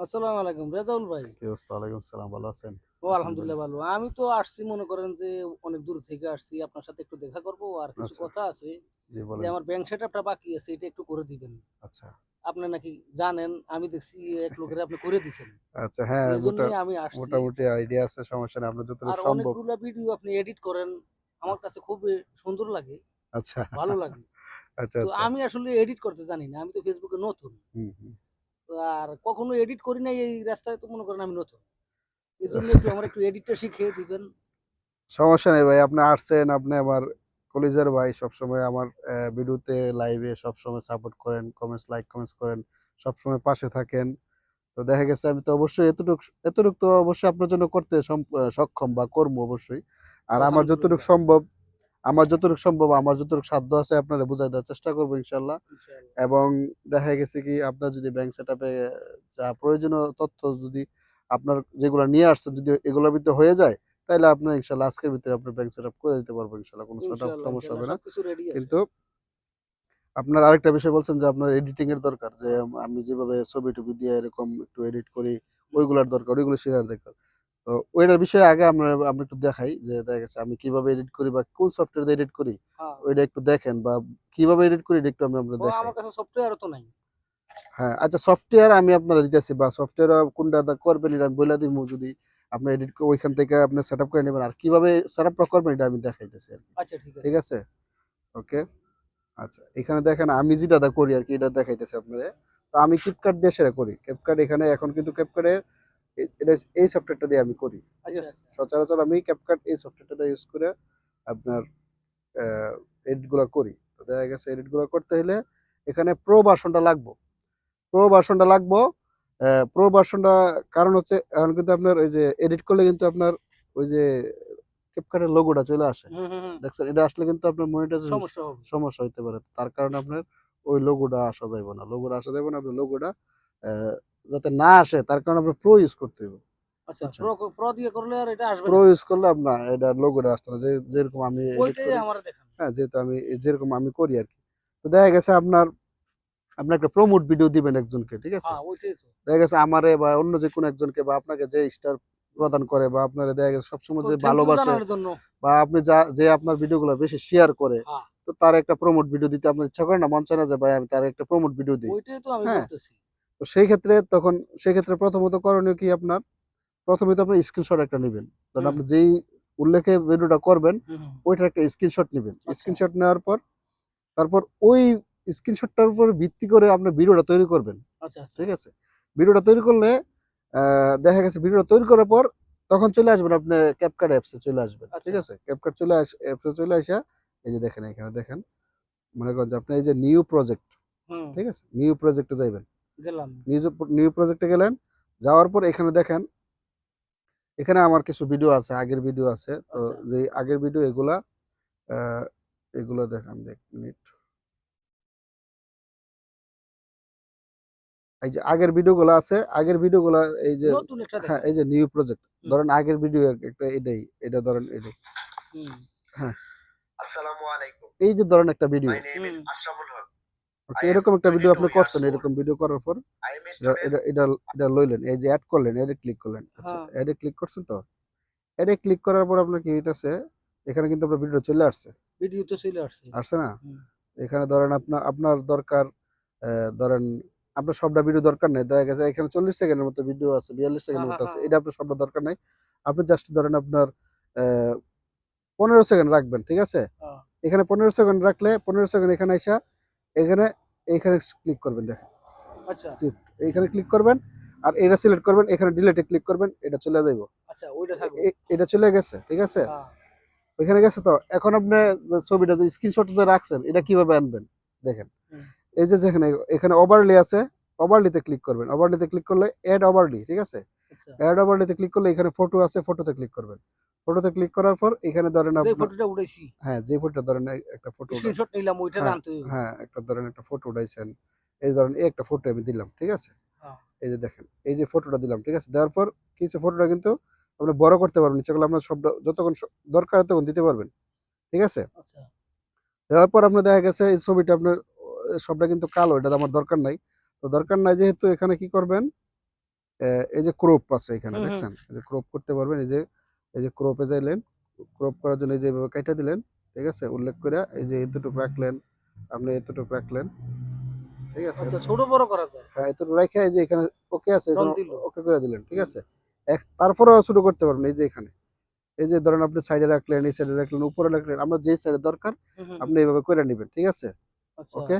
আসসালামু আলাইকুম রেজাউল ভাই। কি অবস্থা? ওয়ালাইকুম সালাম ভালো আছেন? ও আলহামদুলিল্লাহ ভালো। আমি তো আসছি মনে করেন যে অনেক দূর থেকে আসছি আপনার সাথে একটু দেখা করব আর কিছু আচ্ছা। কথা আছে যে আমার ব্যাংক সেটআপটা বাকি আছে এটা একটু করে দিবেন। আচ্ছা। আপনি নাকি জানেন আমি দেখছি এক লোকের আপনি করে দিছেন। আচ্ছা হ্যাঁ আমি আসছি। মোটামুটি আইডিয়া আছে সমস্যা নেই আপনার যতটুকু আর অনেকগুলো ভিডিও আপনি এডিট করেন আমার কাছে খুব সুন্দর লাগে আচ্ছা। ভালো লাগে। আচ্ছা আচ্ছা। আমি আসলে এডিট করতে জানি না আমি তো ফেসবুকে নতুন। হুম, আর কখনো এডিট করি নাই এই রাস্তায় তো মনে করেন আমি নতুন। এই জন্য। একটু আমার একটু এডিটটা শিখিয়ে দিবেন। সমস্যা নেই ভাই আপনি আসছেন আপনি আমার কলিজার ভাই সবসময় আমার ভিডিওতে লাইভে সবসময় সাপোর্ট করেন কমেন্টস লাইক কমেন্টস করেন সবসময় পাশে থাকেন। তো দেখা গেছে আমি তো অবশ্যই এতটুকু এতটুকু তো অবশ্যই আপনার জন্য করতে সক্ষম বা করব অবশ্যই। আর আমার যতটুকু সম্ভব আমার যতটুকু সম্ভব আমার যতটুকু সাধ্য আছে আপনারা বুঝাই দেওয়ার চেষ্টা করব ইনশাল্লাহ এবং দেখা গেছে কি আপনার যদি ব্যাংক সেট যা প্রয়োজনীয় তথ্য যদি আপনার যেগুলো নিয়ে আসছেন যদি এগুলোর ভিতরে হয়ে যায় তাহলে আপনার ইনশাল্লাহ আজকের ভিতরে আপনার ব্যাংক সেট করে দিতে পারব ইনশাল্লাহ কোনো ইনশাআল্লাহ, সমস্যা হবে না। কিন্তু আপনার আরেকটা বিষয় বলছেন যে আপনার এডিটিং এর দরকার যে আমি যেভাবে ছবি টবি দিয়ে এরকম একটু এডিট করি ওইগুলোর দরকার ওইগুলো শেখার দরকার তো ওইটার বিষয়ে আগে আমরা আমরা একটু দেখাই যে দেখা গেছে আমি কীভাবে এডিট করি বা কোন সফটওয়্যার দিয়ে এডিট করি হ্যাঁ। ওইটা একটু দেখেন বা কীভাবে এডিট করি একটু আমি আপনাদের ও, দেখাই। আমার কাছে তো নাই। হ্যাঁ আচ্ছা সফটওয়্যার আমি আপনারা দিতেছি বা সফটওয়্যার কোনটা করবেন এটা আমি বলে দিব যদি আপনি এডিট ওইখান থেকে আপনি সেট করে নেবেন। আর কীভাবে সেট আপটা করবেন এটা আমি দেখাইতেছি আচ্ছা ঠিক আছে। ওকে? আচ্ছা এখানে দেখেন আমি যেটা করি আর কি এটা দেখাইতেছি আপনারা। তো আমি ক্যাপকাট দিয়ে সেটা করি। ক্যাপকাট এখানে এখন কিন্তু ক্যাপকাটে এটা এই সফটওয়্যারটা দিয়ে আমি করি। ঠিক আচ্ছা আছে? আচ্ছা। সচরাচর আমি ক্যাপকাট এই সফটওয়্যারটা ইউজ করে আপনার এডিটগুলো করি। তো দেখা গেছে এডিটগুলো করতে হলে এখানে প্রো ভার্সনটা লাগবো। প্রো ভার্সনটা লাগবো প্রো ভার্সনটা কারণ হচ্ছে এখন কিন্তু আপনার ওই যে এডিট করলে কিন্তু আপনার ওই যে ক্যাপকাটের লোগোটা চলে আসে। দেখছেন? এটা আসলে কিন্তু আপনার মনিটাইজেশন সমস্যা সমস্যা হইতে পারে। তার কারণে আপনার ওই লোগোটা আসা যাবে না। লোগোটা আসা যাবে না আপনার লোগোটা যাতে না আসে তার কারণে আপনার প্রো ইউজ করতে হবে আচ্ছা প্রো প্রো দিয়ে করলে আর এটা আসবে প্রো ইউজ করলে আপনার এটা লোগোটা আসতে না যে যেরকম আমি ওইটাই করি, আমার দেখান হ্যাঁ যেহেতু আমি যেরকম আমি করি আর কি। তো দেখা গেছে আপনার আপনি একটা প্রমোট ভিডিও দিবেন একজনকে ঠিক আছে? হ্যাঁ দেখা গেছে আমারে বা অন্য যে কোনো একজনকে বা আপনাকে যে স্টার প্রদান করে বা আপনারা দেখা গেছে সবসময় যে ভালোবাসে বা আপনি যা যে আপনার ভিডিওগুলো বেশি শেয়ার করে হ্যাঁ। তো তার একটা প্রমোট ভিডিও দিতে আপনার ইচ্ছা করে না মন চায় না যে ভাই আমি তার একটা প্রমোট ভিডিও দিই। ওইটাই তো আমি হ্যাঁ। বলতেছি তো সেই ক্ষেত্রে তখন সেই ক্ষেত্রে প্রথমত করণীয় কি আপনার? প্রথমে তো আপনার স্ক্রিনশট একটা নেবেন। কারণ আপনি যেই উল্লেখে ভিডিওটা করবেন। ওইটার একটা স্ক্রিনশট নেবেন। আচ্ছা। স্ক্রিনশট নেওয়ার পর তারপর ওই স্ক্রিনশটটার উপর ভিত্তি করে আপনি ভিডিওটা তৈরি করবেন। আচ্ছা আচ্ছা। ঠিক আছে? ভিডিওটা তৈরি করলে আহ, দেখা গেছে ভিডিওটা তৈরি করার পর তখন চলে আসবেন আপনি ক্যাপকাট অ্যাপসে চলে আসবেন। ঠিক আচ্ছা। আছে? ক্যাপকাট চলে আস অ্যাপসে চলে আসা এই যে দেখেন এখানে দেখেন মনে করেন যে আপনি এই যে নিউ প্রজেক্ট ঠিক আছে? নিউ প্রজেক্টে যাইবেন। নিউ নিউ প্রজেক্টে গেলেন যাওয়ার পর এখানে দেখেন এখানে আমার কিছু ভিডিও আছে আগের ভিডিও আছে তো আচ্ছা। যে আগের ভিডিও এগুলা এগুলা দেখান দেখ মিনিট এই যে আগের ভিডিওগুলো আছে আগের ভিডিওগুলা এই যে নতুন একটা হ্যাঁ এই যে নিউ প্রজেক্ট ধরেন আগের ভিডিও একটা এটাই এটা ধরেন এটাই। হ্যাঁ। আসসালামু আলাইকুম। এই যে ধরেন একটা video my name is Ashraful Haque okay এরকম একটা ভিডিও আপনি করছেন এরকম ভিডিও করার পর এটা এটা লইলেন এই যে অ্যাড করলেন এডে ক্লিক করলেন আচ্ছা হ্যাঁ। এডে ক্লিক করছেন তো? এডে ক্লিক করার পর আপনার কি হইতাছে এখানে কিন্তু আপনার ভিডিও চলে আসছে। ভিডিও তো চলে আসছে। আসছে না? এখানে ধরেন আপনার আপনার দরকার আহ, ধরেন আপনার সবটা ভিডিও দরকার নেই দেখা গেছে এখানে চল্লিশ সেকেন্ডের মতো ভিডিও আছে বিয়াল্লিশ সেকেন্ডের হ্যাঁ, মতো আছে হ্যাঁ, এটা আপনার সবটা দরকার নেই। আপনি জাস্ট ধরেন আপনার আহ, পনেরো সেকেন্ড রাখবেন ঠিক আছে? হ্যাঁ। এখানে পনেরো সেকেন্ড রাখলে পনেরো সেকেন্ড এখানে এসে এখানে এইখানে ক্লিক করবেন দেখেন। আচ্ছা। শিফট এইখানে ক্লিক করবেন আর এটা সিলেক্ট করবেন এখানে ডিলেটে ক্লিক করবেন এটা চলে যাইব। আচ্ছা ওইটা থাকবে। এটা চলে গেছে ঠিক আছে? হ্যাঁ। ওইখানে গেছে তো? এখন আপনি ছবিটা যে স্ক্রিনশট যে রাখছেন এটা কীভাবে আনবেন? দেখেন। এই যে যেখানে এখানে ওভারলি আছে ওভারলিতে ক্লিক করবেন। ওভারলিতে ক্লিক করলে এড ওভারলি ঠিক আছে? এড ওভারলিতে ক্লিক করলে এখানে ফটো আছে ফটোতে ক্লিক করবেন। ফটোতে ক্লিক করার পর এখানে ধরেন যে ফটোটা উঠাইছি হ্যাঁ যে ফটোটা ধরেন একটা ফটো স্ক্রিনশট নিলাম ওইটা হ্যাঁ, জানতে হ্যাঁ একটা ধরেন একটা ফটো উঠাইছেন এই ধরেন এই একটা ফটো আমি দিলাম ঠিক আছে? হ্যাঁ। এই যে দেখেন এই যে ফটোটা দিলাম ঠিক আছে? দেওয়ার পর কি হচ্ছে ফটোটা কিন্তু আপনি বড় করতে পারবেন ইচ্ছা করলে আপনার সব যতক্ষণ দরকার তখন দিতে পারবেন ঠিক আছে? আচ্ছা। দেওয়ার পর আপনার দেখা গেছে এই ছবিটা আপনার সবটা কিন্তু কালো এটা আমার দরকার নাই। তো দরকার নাই যেহেতু এখানে কি করবেন? আহ, এই যে ক্রপ আছে এখানে। দেখছেন? এই যে ক্রপ করতে পারবেন এই যে এই যে ক্রপে যাইলেন ক্রপ করার জন্য এই যে এভাবে কাইটা দিলেন ঠিক আছে? উল্লেখ করে এই যে এতটুকু রাখলেন আপনি এতটুকু রাখলেন ঠিক আছে? আচ্ছা ছোট বড় করা যায়। হ্যাঁ এতটুকু রেখে এই যে এখানে ওকে আছে ওকে করে দিলেন ঠিক আছে? এক তারপরেও শুরু করতে পারবেন এই যে এখানে। এই যে ধরেন আপনি সাইডে রাখলেন এই সাইডে রাখলেন উপরে রাখলেন আমরা যে সাইডে দরকার আপনি এইভাবে করে নেবেন ঠিক আছে? আচ্ছা। ওকে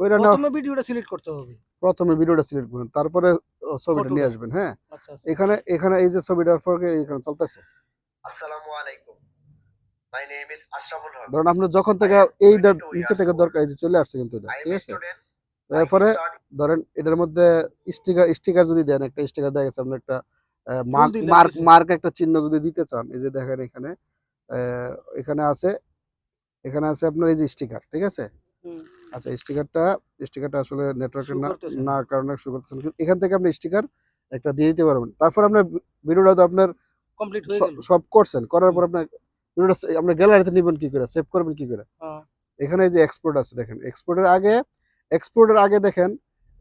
কইরা নাও। প্রথমে ভিডিওটা সিলেক্ট করতে হবে। প্রথমে ভিডিওটা সিলেক্ট করবেন তারপরে ছবিটা নিয়ে আসবেন হ্যাঁ? আচ্ছা আচ্ছা। এখানে এখানে এই যে ছবিটার পরে এখানে চলতেছে। আসসালামু আলাইকুম। My name is Ashraful Haque ধরুন আপনার যখন থেকে এইটা 22 নিচে থেকে দরকার এই যে চলে আসছে কিন্তু এটা ঠিক আছে? তারপরে ধরেন এটার মধ্যে স্টিকার স্টিকার যদি দেন একটা স্টিকার দেখা গেছে আপনার একটা মার্ক মার্ক মার্ক একটা চিহ্ন যদি দিতে চান এই যে দেখেন এখানে আহ, এখানে আছে এখানে আছে আপনার এই যে স্টিকার ঠিক আছে? হুম, আচ্ছা স্টিকারটা স্টিকারটা আসলে নেটওয়ার্কের না না। কারণে শুরু করতেছেন। কিন্তু এখান থেকে আপনি স্টিকার একটা দিয়ে দিতে পারবেন। তারপর আপনার ভিডিওটা তো আপনার কমপ্লিট হয়ে গেল। সব করছেন। করার পর আপনার ভিডিওটা আপনার গ্যালারিতে নেবেন কি করে? সেভ করবেন কি করে? হ্যাঁ, এখানে এই যে এক্সপোর্ট আছে দেখেন। এক্সপোর্টের আগে এক্সপোর্টের আগে দেখেন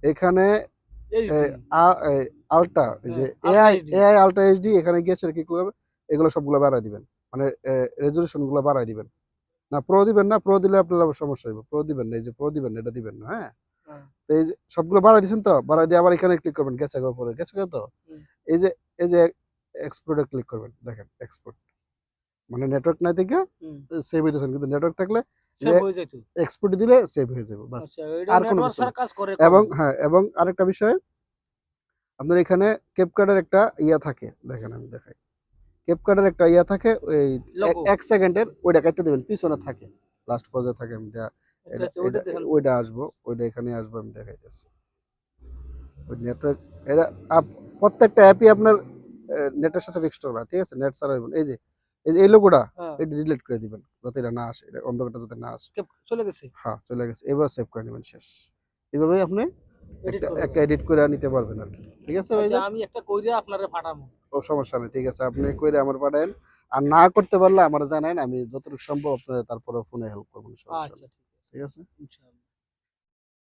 এখানে আলটা এই যে এআই এআই আলটা এইচডি এখানে গিয়ে সেটা কি করবে এগুলো সবগুলো বাড়ায় দিবেন। মানে রেজলিউশনগুলো বাড়ায় দিবেন। না প্রো দিবেন না প্রো দিলে আপনার আবার সমস্যা হবে প্রো দিবেন না এই যে প্রো দিবেন না এটা দিবেন না হ্যাঁ? হ্যাঁ। তো এই যে সবগুলো বাড়ায় দিছেন তো? বাড়ায় দিয়ে আবার এখানে ক্লিক করবেন গেছে উপরে গেছে তো? এই যে এই যে এক্সপোর্টে ক্লিক করবেন দেখেন এক্সপোর্ট মানে নেটওয়ার্ক নাই থেকে সেভ হইতেছেন কিন্তু নেটওয়ার্ক থাকলে হয়ে এক্সপোর্ট দিলে সেভ হয়ে যাবে বাস। আচ্ছা আর কোনো এবং হ্যাঁ এবং আরেকটা বিষয় আপনার এখানে কেপকার্ডের একটা ইয়া থাকে দেখেন আমি দেখাই। কেপকার্ডের একটা ইয়া থাকে ওই এক- সেকেন্ডের ওইটা কেটে দেবেন পিছনে থাকে। লাস্ট পর্যায়ে থাকে আমি আচ্ছা, আচ্ছা, ওইটা আসব ওইটা এখানে আসব আমি দেখাইতেছি। ওই নেটওয়ার্ক এটা প্রত্যেকটা অ্যাপই আপনার নেটের সাথে ফিক্সড করা ঠিক আছে? নেট ছাড়া এই যে এই যে এই লোগোটা হ্যাঁ, এটা ডিলিট করে দিবেন যাতে এটা না আসে এটা অন্ধকারটা যাতে না আসে। চলে গেছে? হ্যাঁ চলে গেছে। এবার সেভ করে নেবেন শেষ। এভাবেই আপনি একটা এডিট করে নিতে পারবেন আর কি। ঠিক আছে ভাই আচ্ছা আমি একটা কইরে আপনারে পাঠাবো ও সমস্যা নেই ঠিক আছে। আপনি কইরে আমার পাঠায়েন। আর না করতে পারলে আমার জানান আমি যতটুকু সম্ভব আপনার তারপরে ফোনে হেল্প করব আচ্ছা। ঠিক আছে। ঠিক আছে? ইনশাআল্লাহ।